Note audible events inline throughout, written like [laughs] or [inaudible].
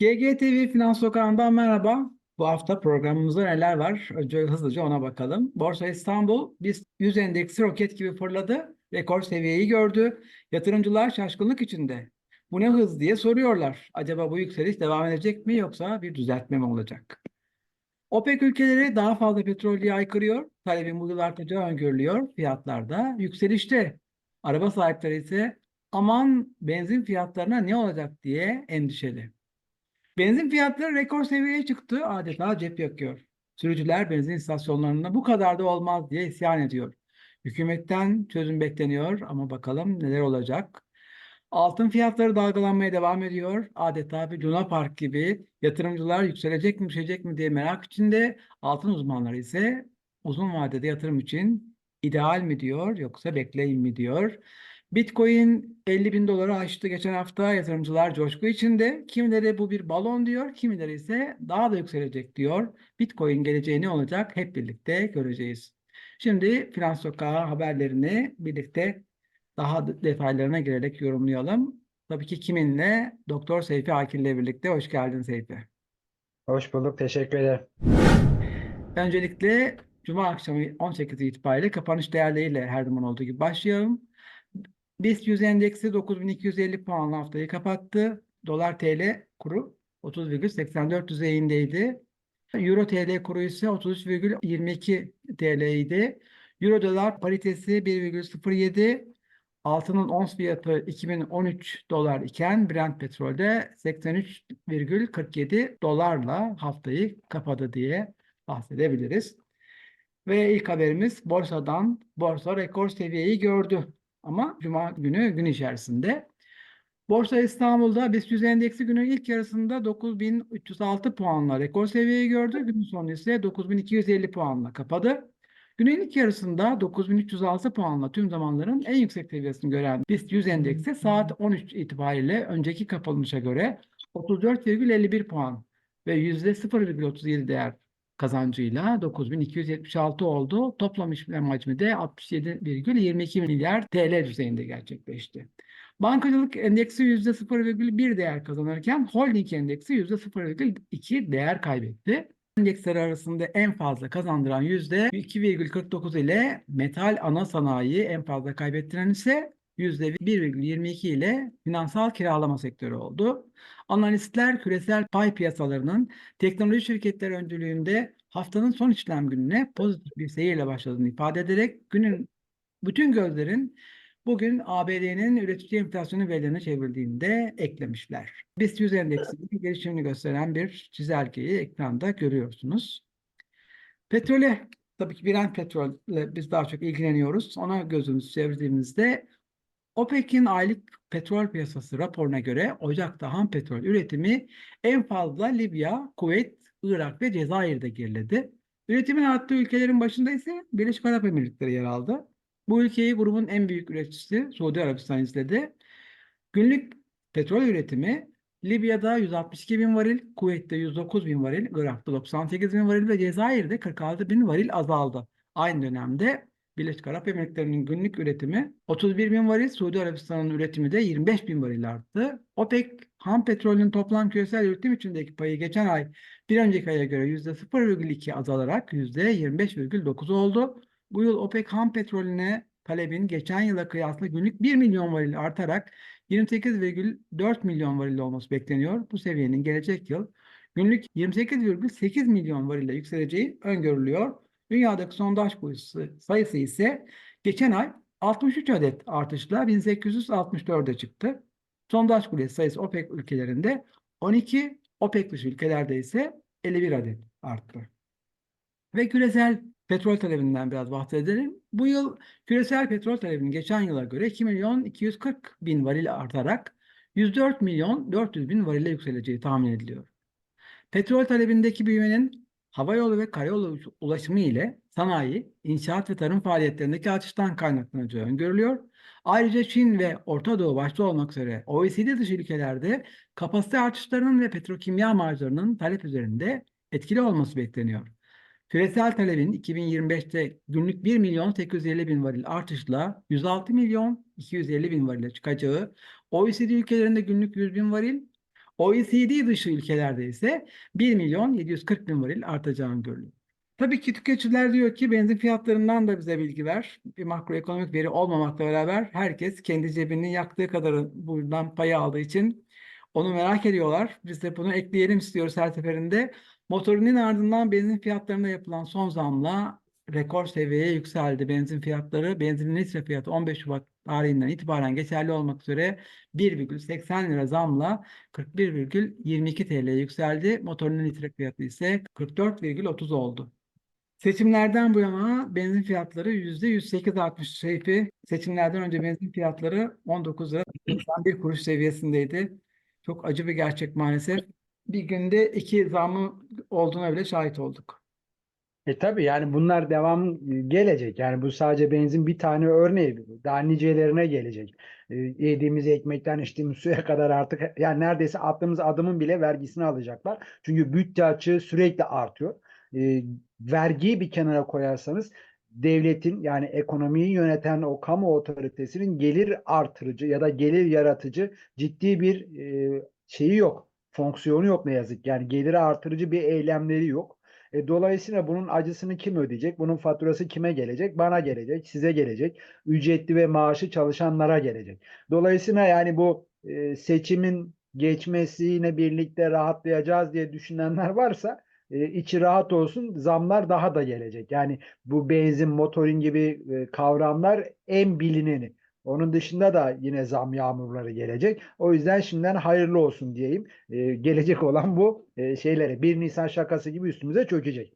GGTV Finans Sokağı'ndan merhaba. Bu hafta programımızda neler var? Önce hızlıca ona bakalım. Borsa İstanbul BIST 100 endeksi roket gibi fırladı. Rekor seviyeyi gördü. Yatırımcılar şaşkınlık içinde. Bu ne hız diye soruyorlar. Acaba bu yükseliş devam edecek mi yoksa bir düzeltme mi olacak? OPEC ülkeleri daha fazla petrol yaykırıyor. Talebin bu yıl artacağı öngörülüyor. Fiyatlarda yükselişte. Araba sahipleri ise aman benzin fiyatlarına ne olacak diye endişeli. Benzin fiyatları rekor seviyeye çıktı. Adeta cep yakıyor. Sürücüler benzin istasyonlarında bu kadar da olmaz diye isyan ediyor. Hükümetten çözüm bekleniyor ama bakalım neler olacak. Altın fiyatları dalgalanmaya devam ediyor. Adeta bir Luna Park gibi yatırımcılar yükselecek mi düşecek mi diye merak içinde. Altın uzmanları ise uzun vadede yatırım için ideal mi diyor yoksa bekleyin mi diyor. Bitcoin 50 bin doları aştı geçen hafta yatırımcılar coşku içinde. Kimileri bu bir balon diyor, kimileri ise daha da yükselecek diyor. Bitcoin geleceği ne olacak hep birlikte göreceğiz. Şimdi Finans Sokağı haberlerini birlikte daha detaylarına girerek yorumlayalım. Tabii ki kiminle? Doktor Seyfi Akil ile birlikte. Hoş geldin Seyfi. Hoş bulduk. Teşekkür ederim. Öncelikle Cuma akşamı 18 itibariyle kapanış değerleriyle her zaman olduğu gibi başlayalım. BIST 100 endeksi 9250 puanla haftayı kapattı. Dolar TL kuru 30,84 düzeyindeydi. Euro TL kuru ise 33,22 TL idi. Euro dolar paritesi 1,07. Altının ons fiyatı 2013 dolar iken Brent petrolde 83,47 dolarla haftayı kapadı diye bahsedebiliriz. Ve ilk haberimiz borsadan. Borsa rekor seviyeyi gördü. Ama Cuma günü gün içerisinde. Borsa İstanbul'da BIST 100 endeksi günün ilk yarısında 9306 puanla rekor seviyeyi gördü. Günün sonu ise 9250 puanla kapadı. Günün ilk yarısında 9306 puanla tüm zamanların en yüksek seviyesini gören BIST 100 endeksi saat 13 itibariyle önceki kapanışa göre 34,51 puan ve %0,37 değer kazancıyla 9276 oldu. Toplam işlem hacmi de 67,22 milyar TL düzeyinde gerçekleşti. Bankacılık endeksi %0,1 değer kazanırken holding endeksi %0,2 değer kaybetti. Endeksler arasında en fazla kazandıran %2,49 ile metal ana sanayi en fazla kaybettiren ise %1,22 ile finansal kiralama sektörü oldu. Analistler küresel pay piyasalarının teknoloji şirketleri öncülüğünde haftanın son işlem gününe pozitif bir seyirle başladığını ifade ederek günün bütün gözlerin bugün ABD'nin üretici enflasyonu verilerine çevrildiğini de eklemişler. BIST 100 endeksinin gelişimini gösteren bir çizelgeyi ekranda görüyorsunuz. Petrole, tabii ki Brent petrolle biz daha çok ilgileniyoruz. Ona gözümüzü çevirdiğimizde OPEC'in aylık petrol piyasası raporuna göre Ocak'ta ham petrol üretimi en fazla Libya, Kuveyt, Irak ve Cezayir'de geriledi. Üretimin arttığı ülkelerin başında ise Birleşik Arap Emirlikleri yer aldı. Bu ülkeyi grubun en büyük üreticisi Suudi Arabistan izledi. Günlük petrol üretimi Libya'da 162 bin varil, Kuveyt'te 109 bin varil, Irak'ta 98 bin varil ve Cezayir'de 46 bin varil azaldı. Aynı dönemde Birleşik Arap Emirlikleri'nin günlük üretimi 31 bin varil, Suudi Arabistan'ın üretimi de 25 bin varil arttı. OPEC ham petrolün toplam küresel üretim içindeki payı geçen ay bir önceki aya göre %0,2 azalarak %25,9 oldu. Bu yıl OPEC ham petrolüne talebin geçen yıla kıyasla günlük 1 milyon varil artarak 28,4 milyon varil olması bekleniyor. Bu seviyenin gelecek yıl günlük 28,8 milyon varille yükseleceği öngörülüyor. Dünyadaki sondaj kuyusu sayısı ise geçen ay 63 adet artışla 1864'e çıktı. Sondaj kuyusu sayısı OPEC ülkelerinde 12, OPEC dışı ülkelerde ise 51 adet arttı. Ve küresel petrol talebinden biraz bahsedelim. Bu yıl küresel petrol talebinin geçen yıla göre 2 milyon 240 bin varil artarak 104 milyon 400 bin varile yükseleceği tahmin ediliyor. Petrol talebindeki büyümenin havayolu ve karayolu ulaşımı ile sanayi, inşaat ve tarım faaliyetlerindeki artıştan kaynaklanacağı öngörülüyor. Ayrıca Çin ve Orta Doğu başta olmak üzere OECD dışı ülkelerde kapasite artışlarının ve petrokimya marjlarının talep üzerinde etkili olması bekleniyor. Küresel talebin 2025'te günlük 1 milyon 850 bin varil artışla 106 milyon 250 bin varile çıkacağı, OECD ülkelerinde günlük 100 bin varil, OECD dışı ülkelerde ise 1 milyon 740 bin varil artacağını görülüyor. Tabii ki tüketiciler diyor ki benzin fiyatlarından da bize bilgi ver. Bir makroekonomik veri olmamakla beraber herkes kendi cebinin yaktığı kadarı buradan payı aldığı için onu merak ediyorlar. Biz de bunu ekleyelim istiyoruz her seferinde. Motorinin ardından benzin fiyatlarında yapılan son zamla rekor seviyeye yükseldi. Benzin fiyatları, benzinin litre fiyatı 15 Şubat tarihinden itibaren geçerli olmak üzere 1,80 lira zamla 41,22 TL'ye yükseldi. Motorinin litre fiyatı ise 44,30 oldu. Seçimlerden bu yana benzin fiyatları %108 artmış. Seyfi, seçimlerden önce benzin fiyatları 19 lira 91 kuruş seviyesindeydi. Çok acı bir gerçek maalesef. Bir günde iki zamı olduğuna bile şahit olduk. E tabii yani bunlar devam gelecek. Yani bu sadece benzin bir tane örneği. Daha nicelerine gelecek. E, yediğimiz ekmekten içtiğimiz suya kadar artık yani neredeyse attığımız adımın bile vergisini alacaklar. Çünkü bütçe açığı sürekli artıyor. E, vergiyi bir kenara koyarsanız devletin yani ekonomiyi yöneten o kamu otoritesinin gelir artırıcı ya da gelir yaratıcı ciddi bir e, şeyi yok. Fonksiyonu yok ne yazık. Yani geliri artırıcı bir eylemleri yok. E, dolayısıyla bunun acısını kim ödeyecek? Bunun faturası kime gelecek? Bana gelecek, size gelecek. Ücretli ve maaşı çalışanlara gelecek. Dolayısıyla yani bu e, seçimin geçmesiyle birlikte rahatlayacağız diye düşünenler varsa e, içi rahat olsun zamlar daha da gelecek. Yani bu benzin, motorin gibi e, kavramlar en bilineni. Onun dışında da yine zam yağmurları gelecek. O yüzden şimdiden hayırlı olsun diyeyim. E, gelecek olan bu e, şeylere 1 Nisan şakası gibi üstümüze çökecek.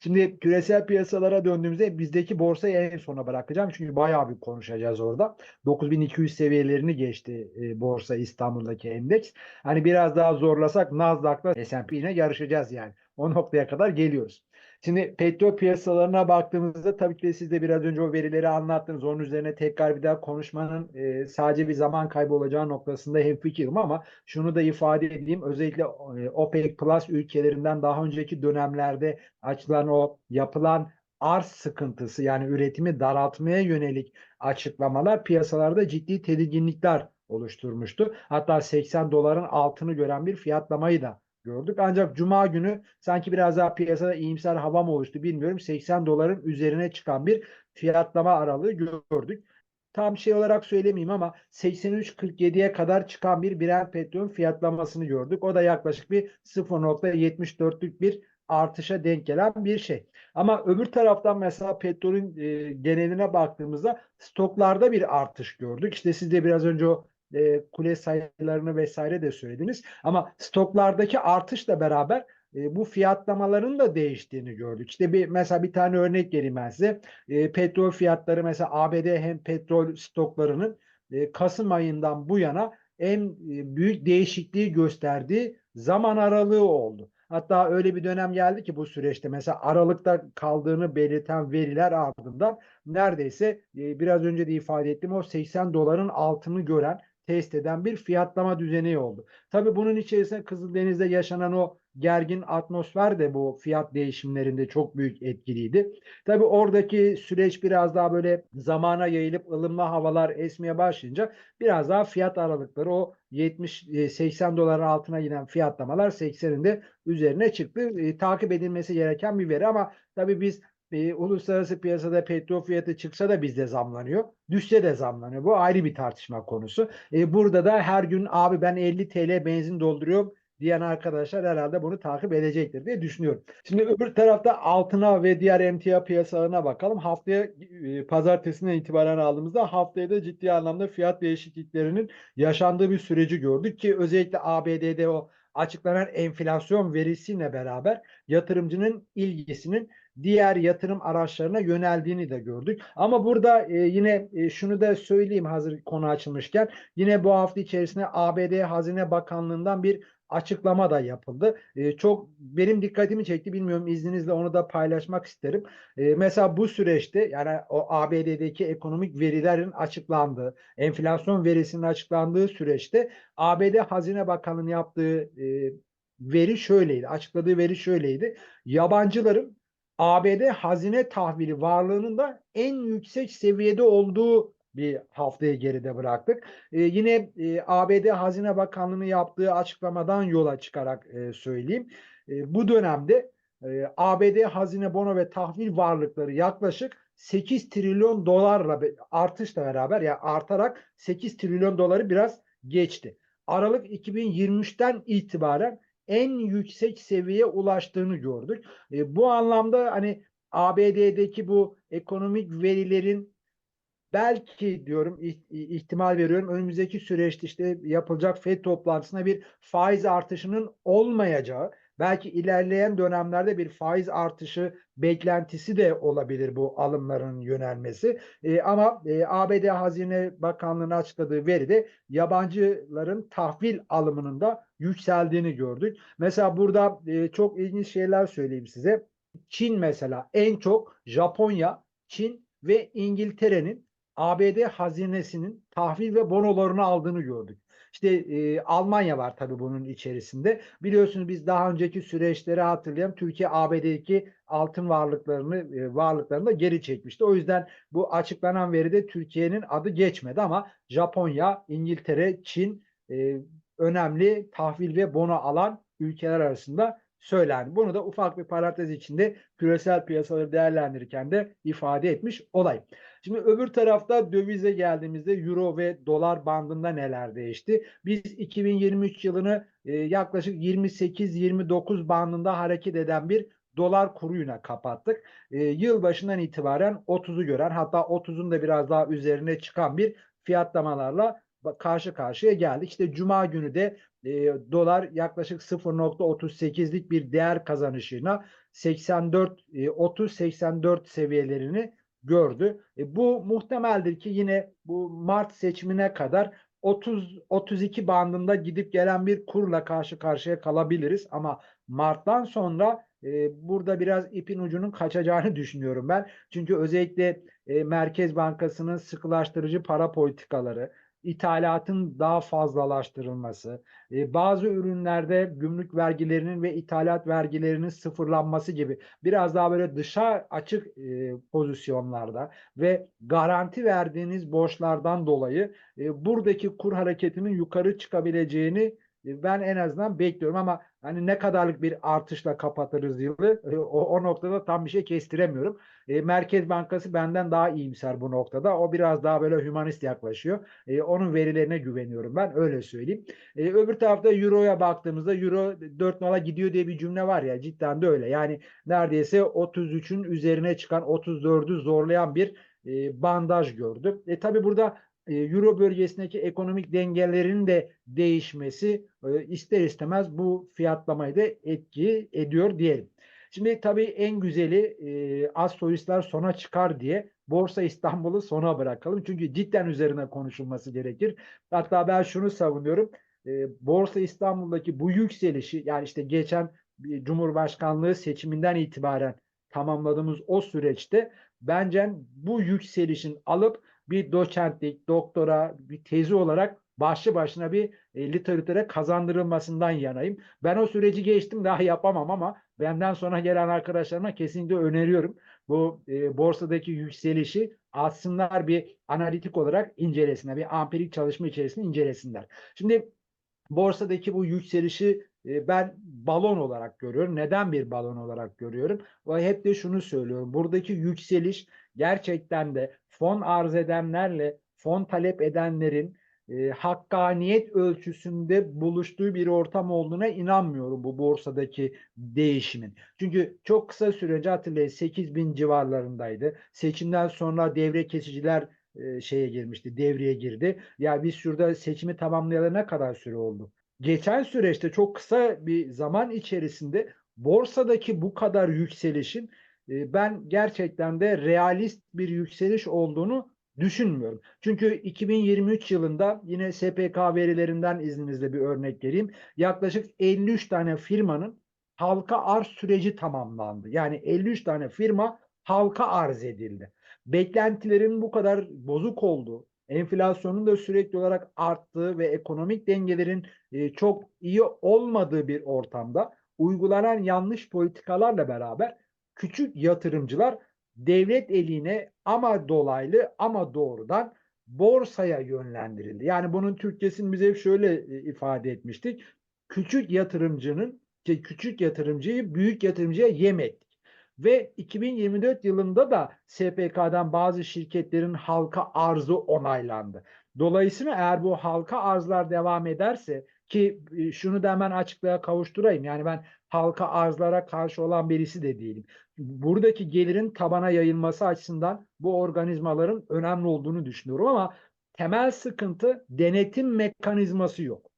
Şimdi küresel piyasalara döndüğümüzde bizdeki borsayı en sona bırakacağım. Çünkü bayağı bir konuşacağız orada. 9200 seviyelerini geçti e, borsa İstanbul'daki endeks. Hani biraz daha zorlasak Nasdaq'la S&P ile yarışacağız yani. O noktaya kadar geliyoruz. Şimdi petrol piyasalarına baktığımızda tabii ki siz de biraz önce o verileri anlattınız. Onun üzerine tekrar bir daha konuşmanın e, sadece bir zaman kaybı olacağı noktasında hemfikirim ama şunu da ifade edeyim. Özellikle e, OPEC Plus ülkelerinden daha önceki dönemlerde açılan o yapılan arz sıkıntısı yani üretimi daraltmaya yönelik açıklamalar piyasalarda ciddi tedirginlikler oluşturmuştu. Hatta 80 doların altını gören bir fiyatlamayı da gördük. Ancak cuma günü sanki biraz daha piyasada iyimser hava mı oluştu bilmiyorum. 80 doların üzerine çıkan bir fiyatlama aralığı gördük. Tam şey olarak söylemeyeyim ama 83.47'ye kadar çıkan bir Brent petrolün fiyatlamasını gördük. O da yaklaşık bir 0.74'lük bir artışa denk gelen bir şey. Ama öbür taraftan mesela petrolün e, geneline baktığımızda stoklarda bir artış gördük. İşte siz de biraz önce o e, kule sayılarını vesaire de söylediniz. Ama stoklardaki artışla beraber e, bu fiyatlamaların da değiştiğini gördük. İşte bir mesela bir tane örnek vereyim ben size. E, petrol fiyatları mesela ABD hem petrol stoklarının e, Kasım ayından bu yana en e, büyük değişikliği gösterdiği zaman aralığı oldu. Hatta öyle bir dönem geldi ki bu süreçte mesela Aralık'ta kaldığını belirten veriler ardından neredeyse e, biraz önce de ifade ettim o 80 doların altını gören test eden bir fiyatlama düzeni oldu. Tabii bunun içerisinde Kızıldeniz'de yaşanan o gergin atmosfer de bu fiyat değişimlerinde çok büyük etkiliydi. Tabii oradaki süreç biraz daha böyle zamana yayılıp ılımlı havalar esmeye başlayınca biraz daha fiyat aralıkları o 70-80 doların altına giden fiyatlamalar 80'in de üzerine çıktı. E, takip edilmesi gereken bir veri ama tabii biz e, uluslararası piyasada petrol fiyatı çıksa da bizde zamlanıyor. Düşse de zamlanıyor. Bu ayrı bir tartışma konusu. E, burada da her gün abi ben 50 TL benzin dolduruyorum diyen arkadaşlar herhalde bunu takip edecektir diye düşünüyorum. Şimdi öbür tarafta altına ve diğer emtia piyasalarına bakalım. Haftaya e, pazartesinden itibaren aldığımızda haftaya da ciddi anlamda fiyat değişikliklerinin yaşandığı bir süreci gördük ki özellikle ABD'de o açıklanan enflasyon verisiyle beraber yatırımcının ilgisinin diğer yatırım araçlarına yöneldiğini de gördük. Ama burada e, yine e, şunu da söyleyeyim hazır konu açılmışken yine bu hafta içerisinde ABD Hazine Bakanlığı'ndan bir açıklama da yapıldı. E, çok benim dikkatimi çekti. Bilmiyorum izninizle onu da paylaşmak isterim. E, mesela bu süreçte yani o ABD'deki ekonomik verilerin açıklandığı, enflasyon verisinin açıklandığı süreçte ABD Hazine Bakanlığı'nın yaptığı e, veri şöyleydi. Açıkladığı veri şöyleydi. Yabancıların ABD hazine tahvili varlığının da en yüksek seviyede olduğu bir haftayı geride bıraktık. E, yine e, ABD Hazine Bakanlığı'nın yaptığı açıklamadan yola çıkarak e, söyleyeyim. E, bu dönemde e, ABD hazine bono ve tahvil varlıkları yaklaşık 8 trilyon dolarla artışla beraber yani artarak 8 trilyon doları biraz geçti. Aralık 2023'ten itibaren en yüksek seviyeye ulaştığını gördük. E, bu anlamda hani ABD'deki bu ekonomik verilerin belki diyorum iht- ihtimal veriyorum önümüzdeki süreçte işte yapılacak FED toplantısında bir faiz artışının olmayacağı belki ilerleyen dönemlerde bir faiz artışı beklentisi de olabilir bu alımların yönelmesi. E, ama e, ABD Hazine Bakanlığı'nın açıkladığı veride yabancıların tahvil alımının da yükseldiğini gördük. Mesela burada e, çok ilginç şeyler söyleyeyim size. Çin mesela en çok Japonya, Çin ve İngiltere'nin ABD hazinesinin tahvil ve bonolarını aldığını gördük. İşte e, Almanya var tabii bunun içerisinde. Biliyorsunuz biz daha önceki süreçleri hatırlayan Türkiye ABD'deki altın varlıklarını e, varlıklarını da geri çekmişti. O yüzden bu açıklanan veride Türkiye'nin adı geçmedi ama Japonya, İngiltere, Çin e, önemli tahvil ve bono alan ülkeler arasında söylendi. Bunu da ufak bir parantez içinde küresel piyasaları değerlendirirken de ifade etmiş olayım. Şimdi öbür tarafta dövize geldiğimizde euro ve dolar bandında neler değişti? Biz 2023 yılını e, yaklaşık 28-29 bandında hareket eden bir dolar kuruyla kapattık. E, yıl başından itibaren 30'u gören hatta 30'un da biraz daha üzerine çıkan bir fiyatlamalarla karşı karşıya geldik. İşte cuma günü de e, dolar yaklaşık 0.38'lik bir değer kazanışıyla 84 e, 30-84 seviyelerini gördü. E, bu muhtemeldir ki yine bu Mart seçimine kadar 30 32 bandında gidip gelen bir kurla karşı karşıya kalabiliriz ama Mart'tan sonra e, burada biraz ipin ucunun kaçacağını [laughs] düşünüyorum ben. Çünkü özellikle e, Merkez Bankası'nın sıkılaştırıcı para politikaları, ithalatın daha fazlalaştırılması, e, bazı ürünlerde gümrük vergilerinin ve ithalat vergilerinin sıfırlanması gibi biraz daha böyle dışa açık e, pozisyonlarda ve garanti verdiğiniz borçlardan dolayı e, buradaki kur hareketinin yukarı çıkabileceğini ben en azından bekliyorum ama hani ne kadarlık bir artışla kapatırız yılı e, o, o noktada tam bir şey kestiremiyorum. E, Merkez Bankası benden daha iyimser bu noktada. O biraz daha böyle hümanist yaklaşıyor. E, onun verilerine güveniyorum ben öyle söyleyeyim. E, öbür tarafta Euro'ya baktığımızda Euro 4 nala gidiyor diye bir cümle var ya cidden de öyle. Yani neredeyse 33'ün üzerine çıkan 34'ü zorlayan bir e, bandaj gördü. E, tabii burada Euro bölgesindeki ekonomik dengelerin de değişmesi e, ister istemez bu fiyatlamayı da etki ediyor diyelim. Şimdi tabii en güzeli e, az solistler sona çıkar diye Borsa İstanbul'u sona bırakalım. Çünkü cidden üzerine konuşulması gerekir. Hatta ben şunu savunuyorum. E, Borsa İstanbul'daki bu yükselişi yani işte geçen Cumhurbaşkanlığı seçiminden itibaren tamamladığımız o süreçte bence bu yükselişin alıp bir doçentlik, doktora, bir tezi olarak başlı başına bir e, literatüre kazandırılmasından yanayım. Ben o süreci geçtim daha yapamam ama benden sonra gelen arkadaşlarıma kesinlikle öneriyorum. Bu e, borsadaki yükselişi aslında bir analitik olarak incelesinler. Bir ampirik çalışma içerisinde incelesinler. Şimdi borsadaki bu yükselişi e, ben balon olarak görüyorum. Neden bir balon olarak görüyorum? Ve hep de şunu söylüyorum. Buradaki yükseliş gerçekten de fon arz edenlerle fon talep edenlerin e, hakkaniyet ölçüsünde buluştuğu bir ortam olduğuna inanmıyorum bu borsadaki değişimin. Çünkü çok kısa sürece hatırlayın 8 bin civarlarındaydı. Seçimden sonra devre kesiciler e, şeye girmişti, devreye girdi. Ya biz şurada seçimi tamamlayalı ne kadar süre oldu? Geçen süreçte çok kısa bir zaman içerisinde borsadaki bu kadar yükselişin e, ben gerçekten de realist bir yükseliş olduğunu düşünmüyorum. Çünkü 2023 yılında yine SPK verilerinden izninizle bir örnek vereyim. Yaklaşık 53 tane firmanın halka arz süreci tamamlandı. Yani 53 tane firma halka arz edildi. Beklentilerin bu kadar bozuk olduğu, enflasyonun da sürekli olarak arttığı ve ekonomik dengelerin e, çok iyi olmadığı bir ortamda uygulanan yanlış politikalarla beraber küçük yatırımcılar devlet eline ama dolaylı ama doğrudan borsaya yönlendirildi. Yani bunun Türkçesini biz hep şöyle e, ifade etmiştik. Küçük yatırımcının küçük yatırımcıyı büyük yatırımcıya yem ettik. Ve 2024 yılında da SPK'dan bazı şirketlerin halka arzı onaylandı. Dolayısıyla eğer bu halka arzlar devam ederse ki e, şunu da hemen açıklığa kavuşturayım. Yani ben halka arzlara karşı olan birisi de değilim. Buradaki gelirin tabana yayılması açısından bu organizmaların önemli olduğunu düşünüyorum ama temel sıkıntı denetim mekanizması yok.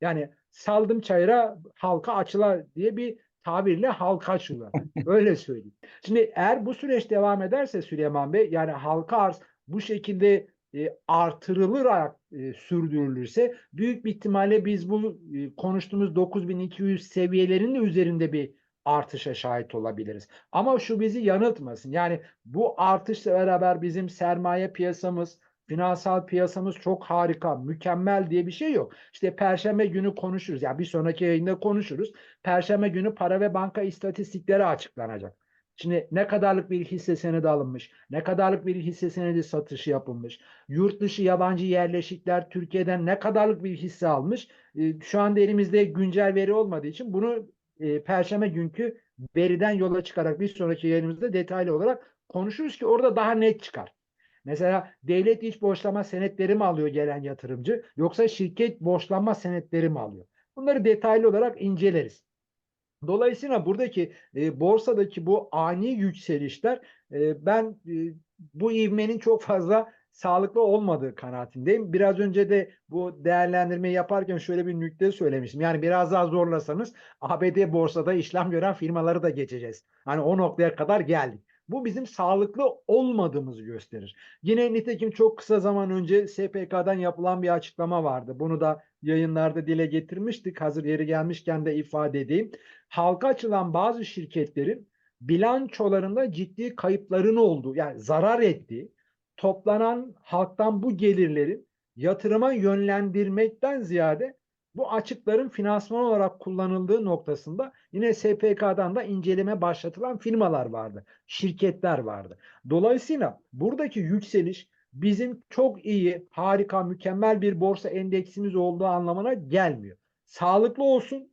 Yani saldım çayıra halka açılar diye bir tabirle halka açılır. Öyle söyleyeyim. Şimdi eğer bu süreç devam ederse Süleyman Bey yani halka arz bu şekilde e, artırılarak e, sürdürülürse büyük bir ihtimalle biz bu e, konuştuğumuz 9200 seviyelerinin de üzerinde bir artışa şahit olabiliriz. Ama şu bizi yanıltmasın. Yani bu artışla beraber bizim sermaye piyasamız, finansal piyasamız çok harika, mükemmel diye bir şey yok. İşte Perşembe günü konuşuruz. Yani bir sonraki yayında konuşuruz. Perşembe günü para ve banka istatistikleri açıklanacak. Şimdi ne kadarlık bir hisse senedi alınmış, ne kadarlık bir hisse senedi satışı yapılmış, yurt dışı yabancı yerleşikler Türkiye'den ne kadarlık bir hisse almış. E, Şu anda elimizde güncel veri olmadığı için bunu e, Perşembe günkü veriden yola çıkarak bir sonraki yayınımızda detaylı olarak konuşuruz ki orada daha net çıkar. Mesela devlet iç borçlama senetleri mi alıyor gelen yatırımcı yoksa şirket borçlanma senetleri mi alıyor? Bunları detaylı olarak inceleriz. Dolayısıyla buradaki e, borsadaki bu ani yükselişler e, ben e, bu ivmenin çok fazla sağlıklı olmadığı kanaatindeyim. Biraz önce de bu değerlendirmeyi yaparken şöyle bir nükte söylemiştim. Yani biraz daha zorlasanız ABD borsada işlem gören firmaları da geçeceğiz. Hani o noktaya kadar geldik. Bu bizim sağlıklı olmadığımızı gösterir. Yine nitekim çok kısa zaman önce SPK'dan yapılan bir açıklama vardı. Bunu da yayınlarda dile getirmiştik. Hazır yeri gelmişken de ifade edeyim. Halka açılan bazı şirketlerin bilançolarında ciddi kayıpların olduğu, yani zarar ettiği, toplanan halktan bu gelirlerin yatırıma yönlendirmekten ziyade bu açıkların finansman olarak kullanıldığı noktasında yine SPK'dan da inceleme başlatılan firmalar vardı, şirketler vardı. Dolayısıyla buradaki yükseliş bizim çok iyi, harika, mükemmel bir borsa endeksimiz olduğu anlamına gelmiyor. Sağlıklı olsun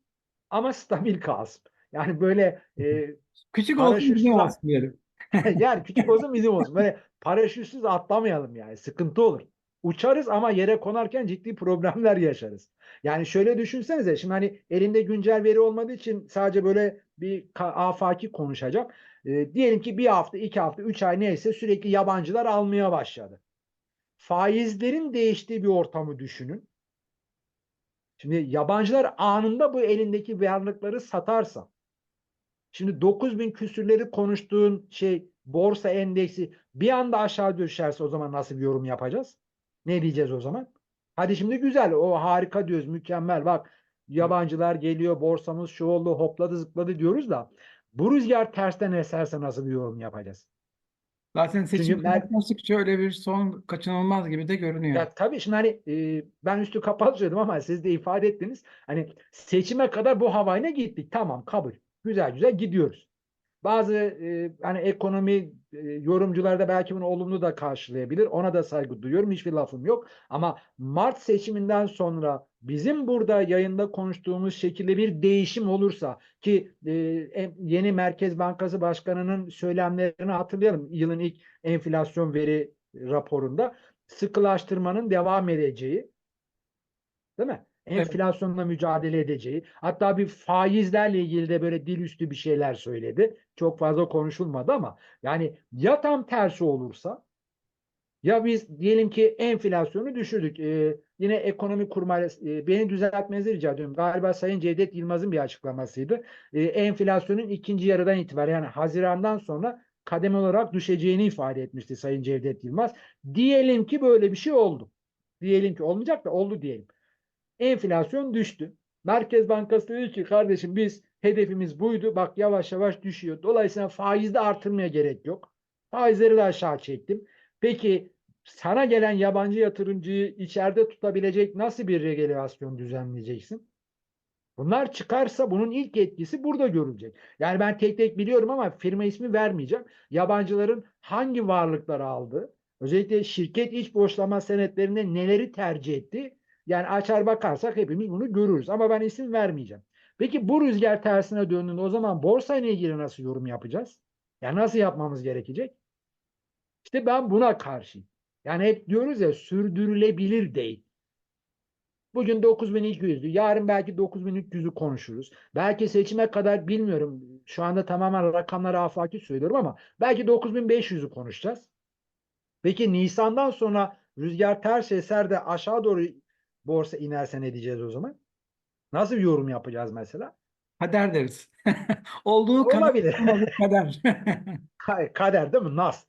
ama stabil kalsın. Yani böyle e, [laughs] Küçük olsun bizim olsun diyelim. [laughs] yani küçük olsun bizim olsun. Böyle paraşütsüz atlamayalım yani. Sıkıntı olur. Uçarız ama yere konarken ciddi problemler yaşarız. Yani şöyle düşünsenize şimdi hani elinde güncel veri olmadığı için sadece böyle bir afaki konuşacağım. Ee, diyelim ki bir hafta, iki hafta, üç ay neyse sürekli yabancılar almaya başladı. Faizlerin değiştiği bir ortamı düşünün. Şimdi yabancılar anında bu elindeki varlıkları satarsa Şimdi 9000 küsürleri konuştuğun şey borsa endeksi bir anda aşağı düşerse o zaman nasıl bir yorum yapacağız? Ne diyeceğiz o zaman? Hadi şimdi güzel o harika diyoruz mükemmel bak yabancılar geliyor borsamız şu oldu hopladı zıpladı diyoruz da bu rüzgar tersten eserse nasıl bir yorum yapacağız? Zaten seçim Mer- yaklaştıkça öyle bir son kaçınılmaz gibi de görünüyor. Ya tabii şimdi hani e, ben üstü kapalı söyledim ama siz de ifade ettiniz. Hani seçime kadar bu havayla gittik. Tamam kabul. Güzel güzel gidiyoruz. Bazı e, hani ekonomi e, yorumcular da belki bunu olumlu da karşılayabilir. Ona da saygı duyuyorum. Hiçbir lafım yok. Ama Mart seçiminden sonra bizim burada yayında konuştuğumuz şekilde bir değişim olursa ki e, en- yeni Merkez Bankası Başkanı'nın söylemlerini hatırlayalım. Yılın ilk enflasyon veri raporunda sıkılaştırmanın devam edeceği, değil mi? Enflasyonla mücadele edeceği. Hatta bir faizlerle ilgili de böyle dil üstü bir şeyler söyledi. Çok fazla konuşulmadı ama yani ya tam tersi olursa ya biz diyelim ki enflasyonu düşürdük. Ee, yine ekonomi kurmayla e, beni düzeltmenizi rica ediyorum. Galiba Sayın Cevdet Yılmaz'ın bir açıklamasıydı. Ee, enflasyonun ikinci yarıdan itibaren yani Haziran'dan sonra kademe olarak düşeceğini ifade etmişti Sayın Cevdet Yılmaz. Diyelim ki böyle bir şey oldu. Diyelim ki olmayacak da oldu diyelim. Enflasyon düştü. Merkez Bankası dedi ki kardeşim biz hedefimiz buydu. Bak yavaş yavaş düşüyor. Dolayısıyla faizde artırmaya gerek yok. Faizleri de aşağı çektim. Peki sana gelen yabancı yatırımcıyı içeride tutabilecek nasıl bir regülasyon düzenleyeceksin? Bunlar çıkarsa bunun ilk etkisi burada görülecek. Yani ben tek tek biliyorum ama firma ismi vermeyeceğim. Yabancıların hangi varlıkları aldığı, Özellikle şirket iç borçlama senetlerinde neleri tercih etti? Yani açar bakarsak hepimiz bunu görürüz. Ama ben isim vermeyeceğim. Peki bu rüzgar tersine döndüğünde o zaman borsayla ilgili nasıl yorum yapacağız? Yani nasıl yapmamız gerekecek? İşte ben buna karşıyım. Yani hep diyoruz ya sürdürülebilir değil. Bugün 9200'dü. Yarın belki 9300'ü konuşuruz. Belki seçime kadar bilmiyorum. Şu anda tamamen rakamları afaki söylüyorum ama belki 9500'ü konuşacağız. Peki Nisan'dan sonra rüzgar ters eser de aşağı doğru borsa inerse ne diyeceğiz o zaman? Nasıl bir yorum yapacağız mesela? Kader deriz. [laughs] Olduğu kadar Olabilir. olmadığı kader. Ka- [laughs] Kader değil mi? Nas.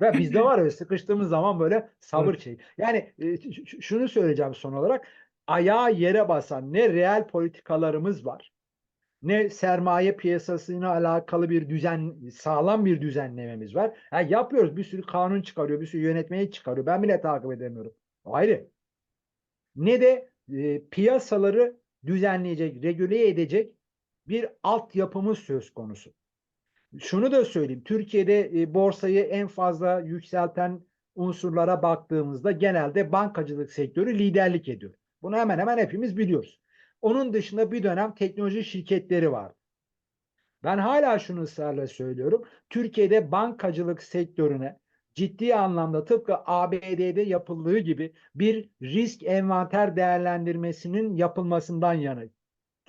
Ve [laughs] bizde var öyle sıkıştığımız zaman böyle sabır Evet. şey. Yani e, şunu söyleyeceğim son olarak. Ayağa yere basan ne reel politikalarımız var. Ne sermaye piyasasıyla alakalı bir düzen, sağlam bir düzenlememiz var. Ha, yapıyoruz. Bir sürü kanun çıkarıyor, bir sürü yönetmeyi çıkarıyor. Ben bile takip edemiyorum. Ayrı. Ne de e, piyasaları düzenleyecek, regüle edecek bir altyapımız söz konusu. Şunu da söyleyeyim. Türkiye'de e, borsayı en fazla yükselten unsurlara baktığımızda genelde bankacılık sektörü liderlik ediyor. Bunu hemen hemen hepimiz biliyoruz. Onun dışında bir dönem teknoloji şirketleri var. Ben hala şunu ısrarla söylüyorum. Türkiye'de bankacılık sektörüne ciddi anlamda tıpkı ABD'de yapıldığı gibi bir risk envanter değerlendirmesinin yapılmasından yanayım.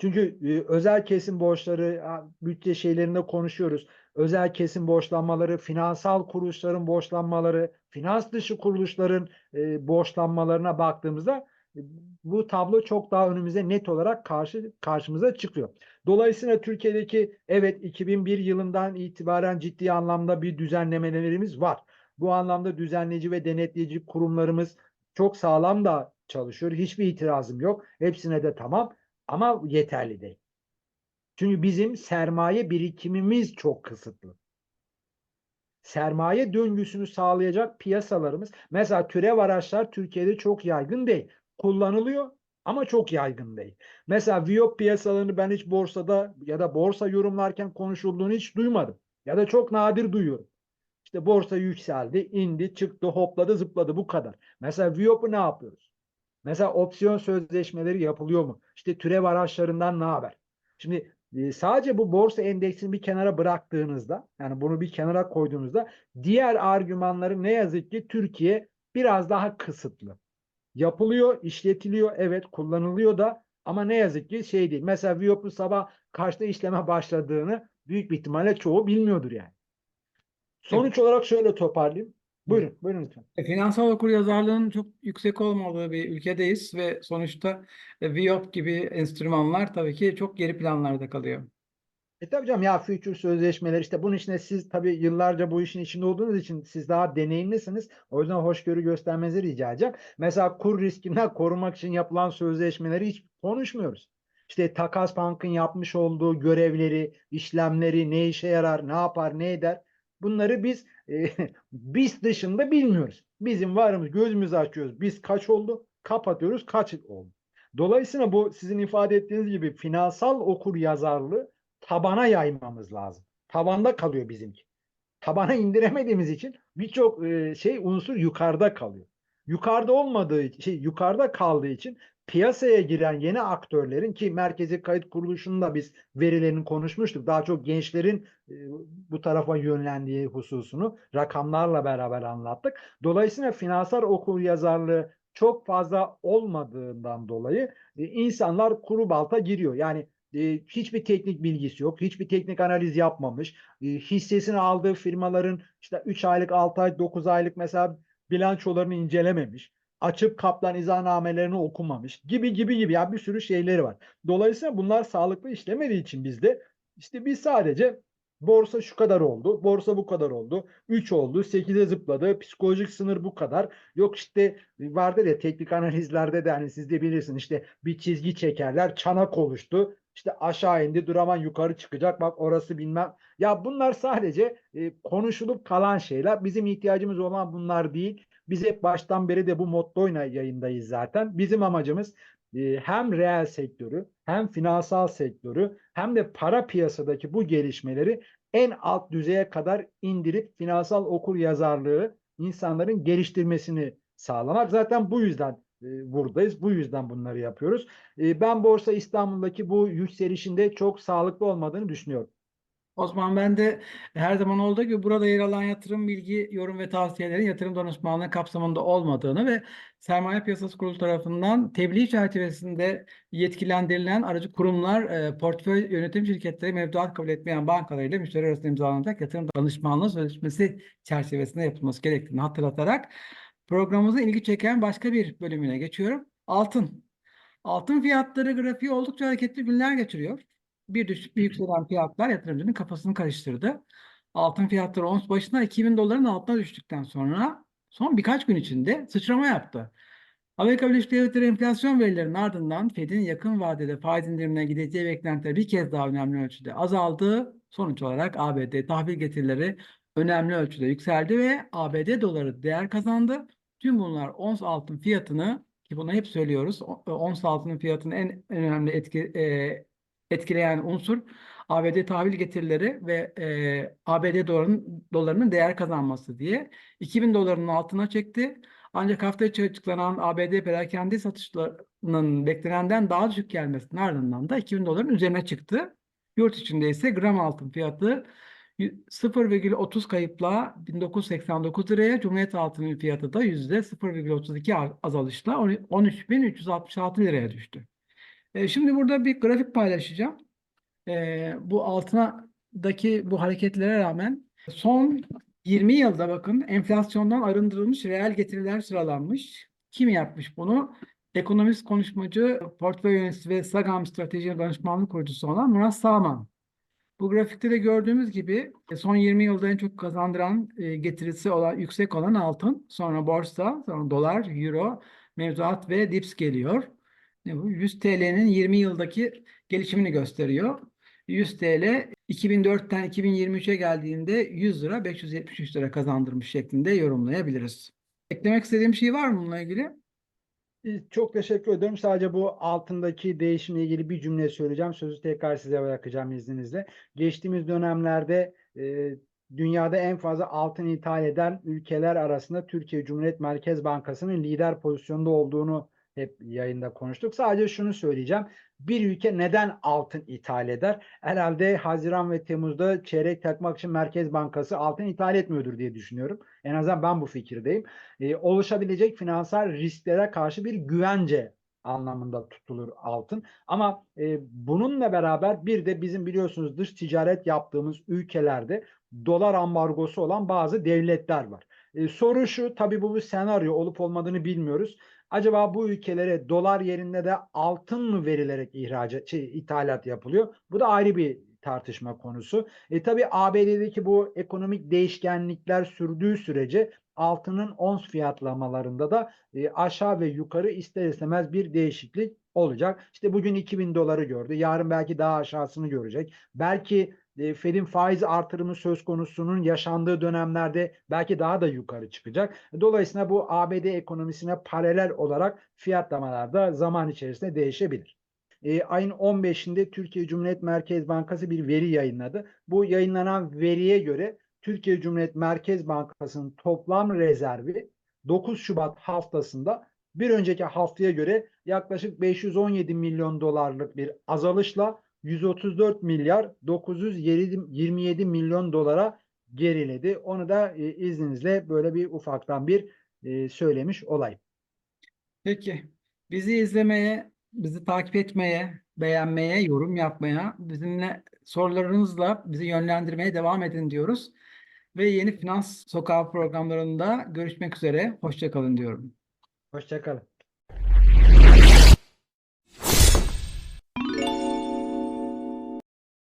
Çünkü e, özel kesim borçları, bütçe şeylerinde konuşuyoruz. Özel kesim borçlanmaları, finansal kuruluşların borçlanmaları, finans dışı kuruluşların e, borçlanmalarına baktığımızda e, bu tablo çok daha önümüze net olarak karşı karşımıza çıkıyor. Dolayısıyla Türkiye'deki evet 2001 yılından itibaren ciddi anlamda bir düzenlemelerimiz var. Bu anlamda düzenleyici ve denetleyici kurumlarımız çok sağlam da çalışıyor. Hiçbir itirazım yok. Hepsine de tamam ama yeterli değil. Çünkü bizim sermaye birikimimiz çok kısıtlı. Sermaye döngüsünü sağlayacak piyasalarımız mesela türev araçlar Türkiye'de çok yaygın değil. Kullanılıyor ama çok yaygın değil. Mesela Viyop piyasalarını ben hiç borsada ya da borsa yorumlarken konuşulduğunu hiç duymadım. Ya da çok nadir duyuyorum. İşte borsa yükseldi, indi, çıktı, hopladı, zıpladı bu kadar. Mesela Viyop'u ne yapıyoruz? Mesela opsiyon sözleşmeleri yapılıyor mu? İşte türev araçlarından ne haber? Şimdi e, sadece bu borsa endeksini bir kenara bıraktığınızda, yani bunu bir kenara koyduğunuzda diğer argümanları ne yazık ki Türkiye biraz daha kısıtlı. Yapılıyor, işletiliyor, evet kullanılıyor da ama ne yazık ki şey değil. Mesela Viyop'un sabah kaçta işleme başladığını büyük bir ihtimalle çoğu bilmiyordur yani. Sonuç olarak şöyle toparlayayım. Buyurun, buyurun lütfen. E, Finansal okuryazarlığın çok yüksek olmadığı bir ülkedeyiz ve sonuçta e, Viyop gibi enstrümanlar tabii ki çok geri planlarda kalıyor. E tabii canım ya future sözleşmeler işte bunun içine siz tabii yıllarca bu işin içinde olduğunuz için siz daha deneyimlisiniz. O yüzden hoşgörü göstermenizi rica edeceğim. Mesela kur riskinden korumak için yapılan sözleşmeleri hiç konuşmuyoruz. İşte Takas Bank'ın yapmış olduğu görevleri, işlemleri, ne işe yarar, ne yapar, ne eder. Bunları biz e, [laughs] biz dışında bilmiyoruz. Bizim varımız gözümüzü açıyoruz. Biz kaç oldu? Kapatıyoruz kaç oldu? Dolayısıyla bu sizin ifade ettiğiniz gibi finansal okur yazarlığı tabana yaymamız lazım. Tabanda kalıyor bizimki. Tabana indiremediğimiz için birçok e, şey unsur yukarıda kalıyor. Yukarıda olmadığı şey yukarıda kaldığı için piyasaya giren yeni aktörlerin ki Merkezi Kayıt Kuruluşu'nda biz verilerini konuşmuştuk. Daha çok gençlerin e, bu tarafa yönlendiği hususunu rakamlarla beraber anlattık. Dolayısıyla finansal okur yazarlığı çok fazla olmadığından dolayı e, insanlar kuru balta giriyor. Yani e, hiçbir teknik bilgisi yok. Hiçbir teknik analiz yapmamış. Hissesini aldığı firmaların işte 3 aylık, 6 aylık, 9 aylık mesela bilançolarını incelememiş. Açıp kaplan izahnamelerini okumamış gibi gibi gibi yani bir sürü şeyleri var. Dolayısıyla bunlar sağlıklı işlemediği için bizde işte biz sadece borsa şu kadar oldu, borsa bu kadar oldu, 3 oldu, 8'e zıpladı, psikolojik sınır bu kadar. Yok işte vardır ya teknik analizlerde de hani siz de bilirsiniz işte bir çizgi çekerler, çanak oluştu. İşte aşağı indi, duraman yukarı çıkacak. Bak orası bilmem. Ya bunlar sadece e, konuşulup kalan şeyler. Bizim ihtiyacımız olan bunlar değil. Biz hep baştan beri de bu mottoyla yayındayız zaten. Bizim amacımız e, hem reel sektörü, hem finansal sektörü, hem de para piyasadaki bu gelişmeleri en alt düzeye kadar indirip finansal okur yazarlığı insanların geliştirmesini sağlamak. Zaten bu yüzden e, buradayız. Bu yüzden bunları yapıyoruz. E, ben Borsa İstanbul'daki bu yükselişinde çok sağlıklı olmadığını düşünüyorum. Osman ben de her zaman olduğu gibi burada yer alan yatırım bilgi, yorum ve tavsiyelerin yatırım danışmanlığı kapsamında olmadığını ve Sermaye Piyasası Kurulu tarafından tebliğ çerçevesinde yetkilendirilen aracı kurumlar, e, portföy yönetim şirketleri mevduat kabul etmeyen bankalarıyla müşteri arasında imzalanacak yatırım danışmanlığı sözleşmesi çerçevesinde yapılması gerektiğini hatırlatarak programımızın ilgi çeken başka bir bölümüne geçiyorum. Altın. Altın fiyatları grafiği oldukça hareketli günler geçiriyor bir düşük bir yükselen fiyatlar yatırımcının kafasını karıştırdı. Altın fiyatları ons başına 2000 doların altına düştükten sonra son birkaç gün içinde sıçrama yaptı. Amerika Birleşik Devletleri enflasyon verilerinin ardından Fed'in yakın vadede faiz indirimine gideceği beklentileri bir kez daha önemli ölçüde azaldı. Sonuç olarak ABD tahvil getirileri önemli ölçüde yükseldi ve ABD doları değer kazandı. Tüm bunlar ons altın fiyatını ki bunu hep söylüyoruz. o- Ons altının fiyatının en önemli etki, e, etkileyen unsur ABD tahvil getirileri ve e, ABD dolarının, dolarının değer kazanması diye 2000 dolarının altına çekti. Ancak hafta içi açıklanan ABD perakende satışlarının beklenenden daha düşük gelmesinin ardından da 2000 doların üzerine çıktı. Yurt içinde ise gram altın fiyatı y- 0,30 kayıpla 1989 liraya, Cumhuriyet altının fiyatı da %0,32 a- azalışla 13.366 liraya düştü. E, Şimdi burada bir grafik paylaşacağım. E, bu altınadaki bu hareketlere rağmen son 20 yılda bakın enflasyondan arındırılmış reel getiriler sıralanmış. Kim yapmış bunu? Ekonomist konuşmacı, portföy yöneticisi ve Sagam Strateji Danışmanlık kurucusu olan Murat Sağman. Bu grafikte de gördüğümüz gibi e, son 20 yılda en çok kazandıran getirisi olan yüksek olan altın, sonra borsa, sonra dolar, euro, mevduat ve dips geliyor. Bu? 100 TL'nin 20 yıldaki gelişimini gösteriyor. 100 TL 2004'ten 2023'e geldiğinde 100 lira 573 lira kazandırmış şeklinde yorumlayabiliriz. Eklemek istediğim şey var mı bununla ilgili? E, Çok teşekkür ederim. Sadece bu altındaki değişimle ilgili bir cümle söyleyeceğim. Sözü tekrar size bırakacağım izninizle. Geçtiğimiz dönemlerde e, dünyada en fazla altın ithal eden ülkeler arasında Türkiye Cumhuriyet Merkez Bankası'nın lider pozisyonda olduğunu hep yayında konuştuk. Sadece şunu söyleyeceğim. Bir ülke neden altın ithal eder? Herhalde Haziran ve Temmuz'da çeyrek takmak için Merkez Bankası altın ithal etmiyordur diye düşünüyorum. En azından ben bu fikirdeyim e, oluşabilecek finansal risklere karşı bir güvence anlamında tutulur altın. Ama e, bununla beraber bir de bizim biliyorsunuz dış ticaret yaptığımız ülkelerde dolar ambargosu olan bazı devletler var. E, soru şu, tabii bu bir senaryo olup olmadığını bilmiyoruz. Acaba bu ülkelere dolar yerine de altın mı verilerek ihracat, şey, ithalat yapılıyor? Bu da ayrı bir tartışma konusu. E tabii ABD'deki bu ekonomik değişkenlikler sürdüğü sürece altının ons fiyatlamalarında da e, aşağı ve yukarı ister istemez bir değişiklik olacak. İşte bugün 2000 doları gördü. Yarın belki daha aşağısını görecek. Belki e, Fed'in faiz artırımı söz konusunun yaşandığı dönemlerde belki daha da yukarı çıkacak. Dolayısıyla bu ABD ekonomisine paralel olarak fiyatlamalar da zaman içerisinde değişebilir. E, ayın 15'inde Türkiye Cumhuriyet Merkez Bankası bir veri yayınladı. Bu yayınlanan veriye göre Türkiye Cumhuriyet Merkez Bankası'nın toplam rezervi 9 Şubat haftasında bir önceki haftaya göre yaklaşık 517 milyon dolarlık bir azalışla 134 milyar 927 milyon dolara geriledi. Onu da e, izninizle böyle bir ufaktan bir e, söylemiş olayım. Peki. Bizi izlemeye, bizi takip etmeye, beğenmeye, yorum yapmaya, bizimle sorularınızla bizi yönlendirmeye devam edin diyoruz. Ve yeni Finans Sokağı programlarında görüşmek üzere. Hoşça kalın diyorum. Hoşçakalın.